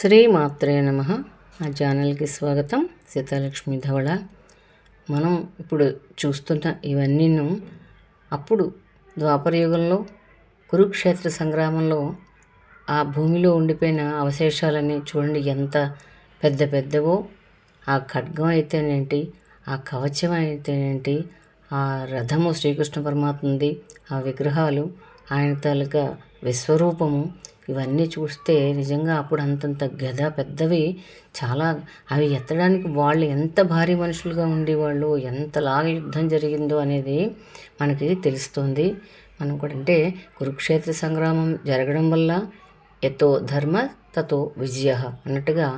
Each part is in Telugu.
శ్రీమాత్రే నమ. నా ఛానల్కి స్వాగతం. సీతాలక్ష్మి ధవళ. మనం ఇప్పుడు చూస్తున్న ఇవన్నీను అప్పుడు ద్వాపరయుగంలో కురుక్షేత్ర సంగ్రామంలో ఆ భూమిలో ఉండిపోయిన అవశేషాలన్నీ చూడండి ఎంత పెద్ద పెద్దవో. ఆ ఖడ్గం అయితేనేంటి ఆ కవచం అయితేనేంటి ఆ రథము శ్రీకృష్ణ పరమాత్మది ఆ విగ్రహాలు ఆయన తాలూకా విశ్వరూపము ఇవన్నీ చూస్తే నిజంగా అప్పుడు అంతంత గద పెద్దవి చాలా అవి ఎత్తడానికి వాళ్ళు ఎంత భారీ మనుషులుగా ఉండేవాళ్ళు ఎంతలాగా యుద్ధం జరిగిందో అనేది మనకి తెలుస్తుంది. మనం కూడా అంటే కురుక్షేత్ర సంగ్రామం జరగడం వల్ల ఎతో ధర్మ తతో విజయ అన్నట్టుగా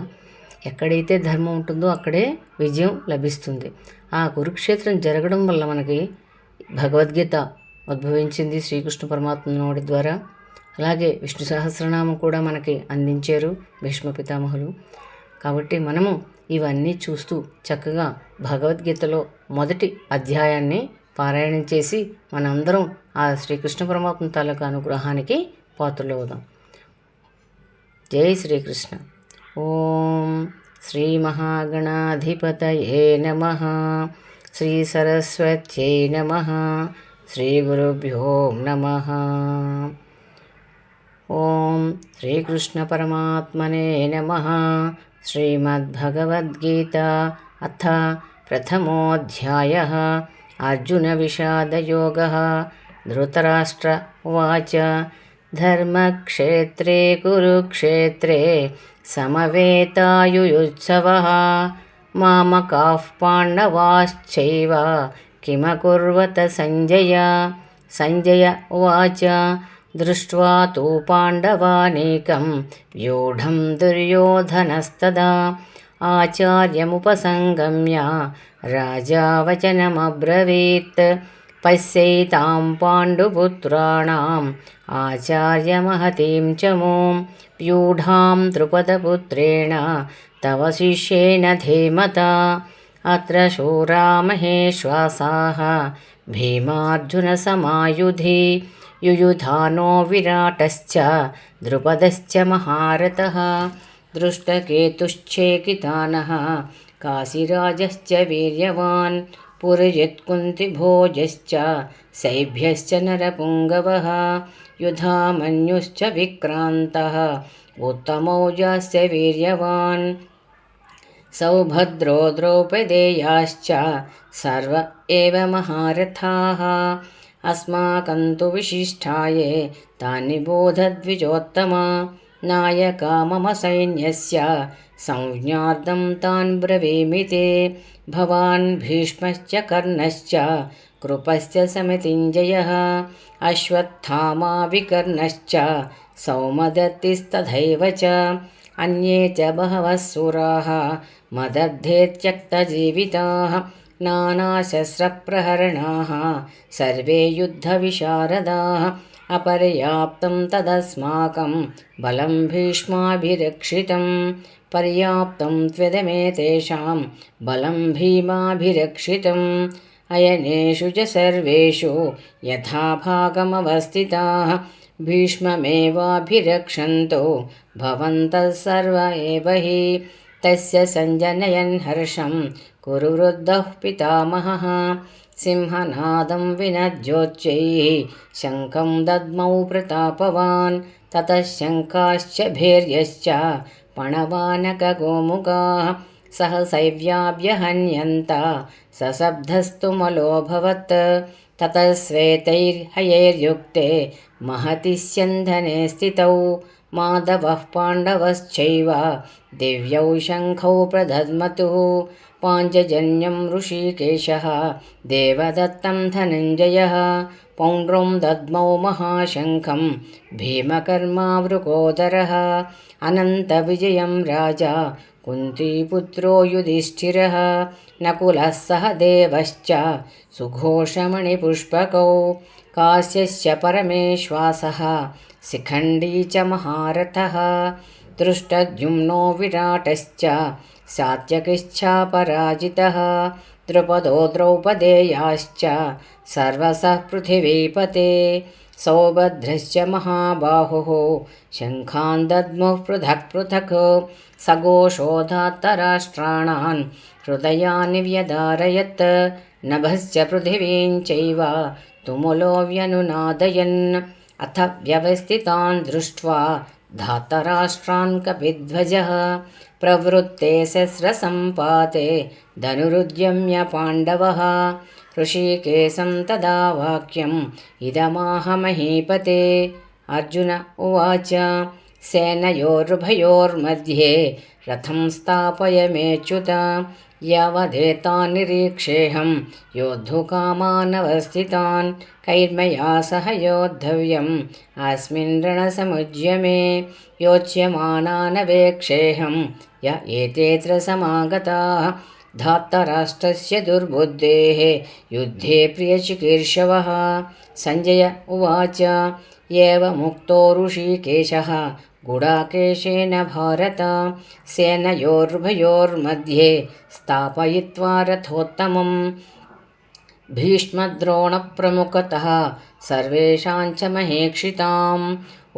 ఎక్కడైతే ధర్మం ఉంటుందో అక్కడే విజయం లభిస్తుంది. ఆ కురుక్షేత్రం జరగడం వల్ల మనకి భగవద్గీత ఉద్భవించింది శ్రీకృష్ణ పరమాత్మ నోడి ద్వారా. అలాగే విష్ణు సహస్రనామం కూడా మనకి అందించారు భీష్మ పితామహులు. కాబట్టి మనము ఇవన్నీ చూస్తూ చక్కగా భగవద్గీతలో మొదటి అధ్యాయాన్ని పారాయణం చేసి మనందరం ఆ శ్రీకృష్ణ పరమాత్మ తాలూకా అనుగ్రహానికి పాత్రలవుదాం జై శ్రీకృష్ణ. ఓం శ్రీ మహాగణాధిపతయే నమ. శ్రీ సరస్వత్యై నమ. శ్రీ గురుభ్యో నమ. ॐ श्रीकृष्णपरमात्मने नमः। श्रीमद्भगवद्गीता अथ प्रथमोऽध्यायः। अर्जुनविषादयोगः धृतराष्ट्र उवाच। धर्मक्षेत्रे, कुरुक्षेत्रे समवेतायुयुत्सवः। मामकाः पाण्डवाश्चैव किमकुर्वत सञ्जय सञ्जय उवाच। दृष्ट्वा तु पाण्डवानेकं व्यूढं दुर्योधनस्तदा आचार्यमुपसङ्गम्य राजा वचनमब्रवीत् पश्यैतां पाण्डुपुत्राणाम् आचार्यमहतीं च मों व्यूढां द्रुपदपुत्रेण तव शिष्येण धीमता। अत्र शूरामहेश्वासाः भीमार्जुनसमायुधि युयुधानो विराटश्च, द्रुपदश्च महारथः, दृष्टकेतुश्चेकितानः, काशिराजश्च वीर्यवान्, पुरयत्कुन्तिभोजश्च, सैभ्यश्च नरपुङ्गवः, युधामन्युश्च विक्रान्तः, उत्तमौजाश्च वीर्यवान्, सौभद्रो द्रौपदेयाश्च, सर्व एव महारथाः। अस्माकं तु विशिष्टाये तानि बोधद्विजोत्तमा। नायका मम सैन्यस्य संज्ञार्थं तान् ब्रवीमि ते। भवान् भीष्मश्च कर्णश्च कृपश्च समितिञ्जयः। अश्वत्थामा विकर्णश्च सौमदत्तिस्तथैव च। अन्ये च बहवः सुराः मदर्धे त्यक्तजीविताः नानाशस्त्रप्रहरणाः सर्वे युद्धविशारदाः अपर्याप्तं तदस्माकं बलं भीष्माभिरक्षितं पर्याप्तं त्वदमे तेषां बलं भीमाभिरक्षितम्। अयनेषु च सर्वेषु यथाभागमवस्थिताः भीष्ममेवाभिरक्षन्तो भवन्तः सर्व एव हि तस्य सञ्जनयन् हर्षं कुरु वृद्धः पितामहः सिंहनादं विनद्योच्चैः शङ्खं दद्मौ प्रतापवान् ततः शङ्खाश्च भैर्यश्च पणवानकगोमुखाः सहसैव्याभ्यहन्यन्त सशब्दस्तु मलोऽभवत् ततः श्वेतैर्हयैर्युक्ते महति स्यन्धने स्थितौ माधवः पाण्डवश्चैव दिव्यौ शङ्खौ प्रदध्मतुः पाञ्चजन्यं ऋषिकेशः देवदत्तं धनञ्जयः पौण्ड्रं दद्मौ महाशङ्खं भीमकर्मावृकोदरः अनन्तविजयं राजा कुन्तीपुत्रो युधिष्ठिरः नकुलः सह देवश्च सुघोषमणिपुष्पकौ काश्यश्च परमेश्वासः शिखण्डी च महारथः दृष्टद्युम्नो विराटश्च सात्यकिश्चापराजितः द्रुपदो द्रौपदेयाश्च सर्वसः पृथिवीपते सौभद्रश्च महाबाहुः शङ्खान् दद्मुः पृथक् पृथक् सघोषोधात्तराष्ट्राणान् हृदयानि व्यधारयत् नभश्च पृथिवीं चैव तुमुलो व्यनुनादयन् अथ व्यवस्थितान् दृष्ट्वा धातराष्ट्रान् कपिध्वजः प्रवृत्ते शस्त्रसम्पाते धनुरुद्यम्य पाण्डवः। ऋषिकेशं तदा वाक्यम् इदमाह महीपते। अर्जुन उवाच सेनयोरुभयोर्मध्ये रथं स्थापय मेच्युत यावदेतान्निरीक्षेऽहं योद्धुकामानवस्थितान् कैर्मया सह योद्धव्यम् अस्मिन् रणसमुद्यमे योच्यमानानवेक्षेऽहं य एतेऽत्र समागताः धात्तराष्ट्रस्य दुर्बुद्धेः युद्धे प्रियचिकीर्षवः। सञ्जय उवाच एवमुक्तो ऋषिकेशः गुडाकेशेन भारत सेनयोर्भयोर्मध्ये स्थापयित्वा रथोत्तमम् भीष्मद्रोणप्रमुखतः सर्वेषां च महेक्षिताम्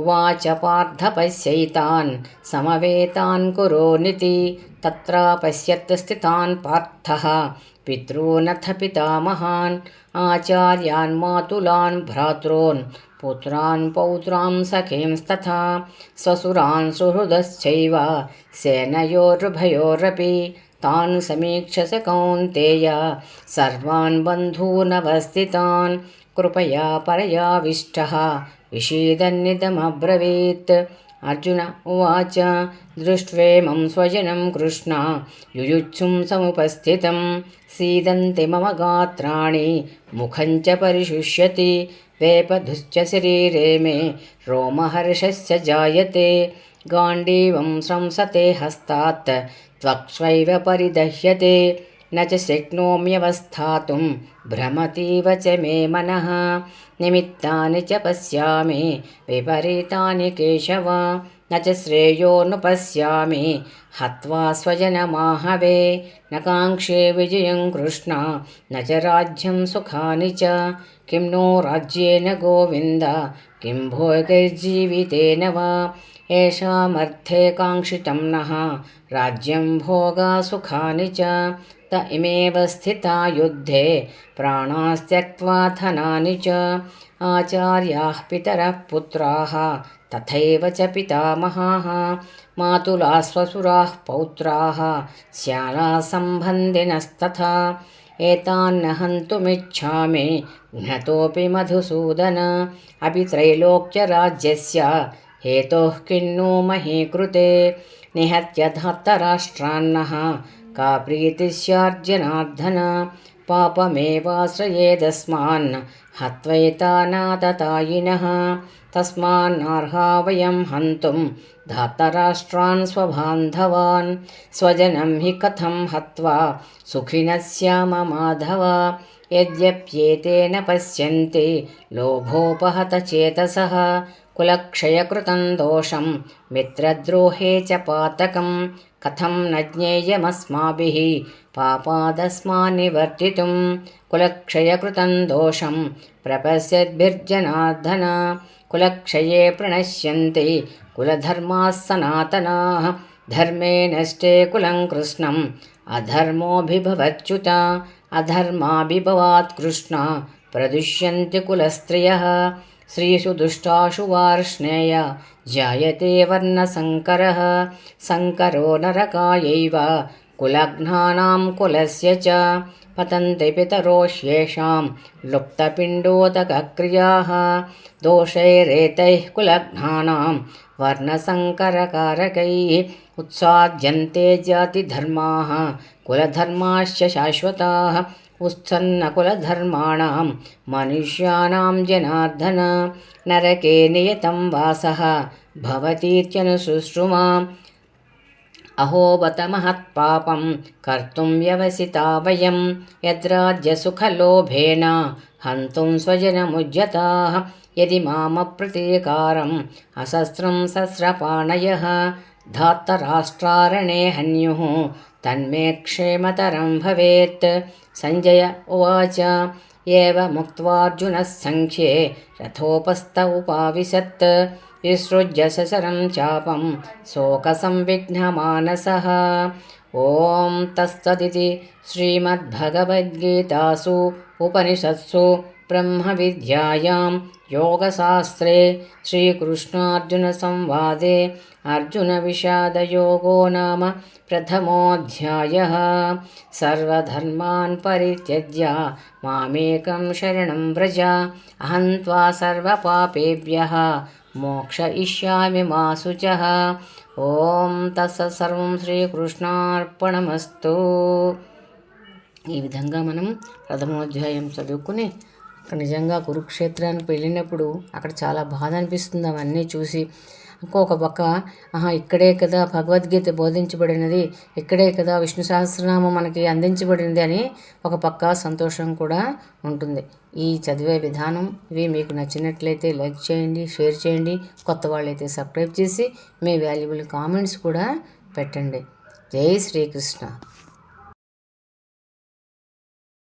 उवाच पार्थ पश्यैतान् समवेतान् कुरोनिति तत्र पश्यत् स्थितान् पार्थः पितॄनथ पितामहान् आचार्यान् मातुलान् भ्रातॄन् पुत्रान् पौत्रां सखींस्तथा स्वसुरान् सुहृदश्चैव सेनयोरुभयोरपि तान् समीक्ष्य स कौन्तेय सर्वान् बन्धूनवस्थितान् कृपया परयाविष्टः विषीदन्निदमब्रवीत् अर्जुन उवाच दृष्ट्वेमं स्वजनं कृष्ण युयुत्सुं समुपस्थितं सीदन्ति मम गात्राणि मुखं च परिशुष्यति वेपधुश्च शरीरे मे रोमहर्षश्च जायते। गाण्डीवं संसते हस्तात् त्वक्ष्वैव परिदह्यते। न च शक्नोम्यवस्थातुं भ्रमतीव च मे मनः। निमित्तानि च पश्यामि विपरीतानि केशव न च श्रेयोनुपश्यामि हत्वा स्वजनमाहवे। न काङ्क्षे विजयं कृष्ण। न च राज्यं सुखानि च। किं नो राज्येन गोविन्द। किं भोगैर्जीवितेन वा। येषामर्थे काङ्क्षितं नः। राज्यं भोगासुखानि च। त इमेव स्थिता युद्धे। प्राणास्त्यक्त्वा धनानि च। आचार्याः पितरः पुत्राः तथैव च पितामहाः मातुलाः स्वसुराः पौत्राः श्यालाः सम्बन्धिनस्तथा एतान्न हन्तुमिच्छामि घ्नतोऽपि मधुसूदन अपि त्रैलोक्यराज्यस्य हेतोः किन्नु मही कृते निहत्य धात्तराष्ट्रान्नः का प्रीतिः स्यार्जनार्दन पापमेवाश्रयेदस्मान् हत्वैतानाततायिनः तस्मान्नार्हा वयं हन्तुं। धातराष्ट्रान् स्वबान्धवान्। स्वजनं हि कथं हत्वा? सुखिनः स्याम माधव। यद्यप्येतेन पश्यन्ति लोभोपहतचेतसः कुलक्षयकृतं दोषं मित्रद्रोहे च पातकं कथं न ज्ञेयमस्माभिः पापादस्मान्निवर्तितुं कुलक्षयकृतं दोषं प्रपश्यद्भिर्जनार्दन कुलक्षये प्रणश्यन्ति कुलधर्माः सनातनाः धर्मे नष्टे कुलं कृष्णम् अधर्मोऽभिभवच्युत अधर्माभिभवात् कृष्ण प्रदुष्यन्ति कुलस्त्रियः स्त्रीषु दुष्टाशु वार्ष्णेय जायते वर्णसङ्करः सङ्करो नरकायैव कुलघ्नानां कुलस्य च पतन्ति पितरोष्येषां लुप्तपिण्डोदकक्रियाः दोषैरेतैः कुलघ्नानां वर्णसङ्करकारकैः उत्साद्यन्ते जातिधर्माः कुलधर्माश्च शाश्वताः उत्सन्नकुलधर्माणां मनुष्याणां जनार्दन नरके नियतं वासः भवतीत्यनुशुश्रुमा अहो बत महत्पापं कर्तुं व्यवसिता वयं यद्राज्यसुखलोभेन हन्तुं स्वजनमुज्यताः यदि मामप्रतीकारम् असस्रं सस्रपाणयः धात्तराष्ट्रारणे हन्युः। तन्मे क्षेमतरं भवेत्। सञ्जय उवाच एवमुक्त्वार्जुनः सङ्ख्ये रथोपस्थ उपाविशत् विसृज्य सशरं चापं शोकसंविघ्नमानसः। ॐ तत्सदिति श्रीमद्भगवद्गीतासु उपनिषत्सु ब्रह्मविद्यायां योगशास्त्रे श्रीकृष्णार्जुनसंवादे अर्जुनविषादयोगो नाम प्रथमोऽध्यायः सर्वधर्मान् परित्यज्य मामेकं शरणं व्रज अहं त्वा सर्वपापेभ्यः మోక్షయిష్యామి మా శుచః ఓం తత్సత్ సర్వం శ్రీకృష్ణార్పణమస్తు ఈ విధంగా మనం ప్రథమోధ్యాయం చదువుకుని అక్కడ నిజంగా కురుక్షేత్రానికి వెళ్ళినప్పుడు అక్కడ చాలా బాధ అనిపిస్తుంది. అవన్నీ చూసి ఇంకొక పక్క ఆహా ఇక్కడే కదా భగవద్గీత బోధించబడినది ఇక్కడే కదా విష్ణు సహస్రనామం మనకి అందించబడినది అని ఒక పక్క సంతోషం కూడా ఉంటుంది. ఈ చదివే విధానం ఇవి. మీకు నచ్చినట్లయితే లైక్ చేయండి షేర్ చేయండి. కొత్త వాళ్ళైతే సబ్స్క్రైబ్ చేసి మీ వాల్యుబుల్ కామెంట్స్ కూడా పెట్టండి. జై శ్రీకృష్ణ.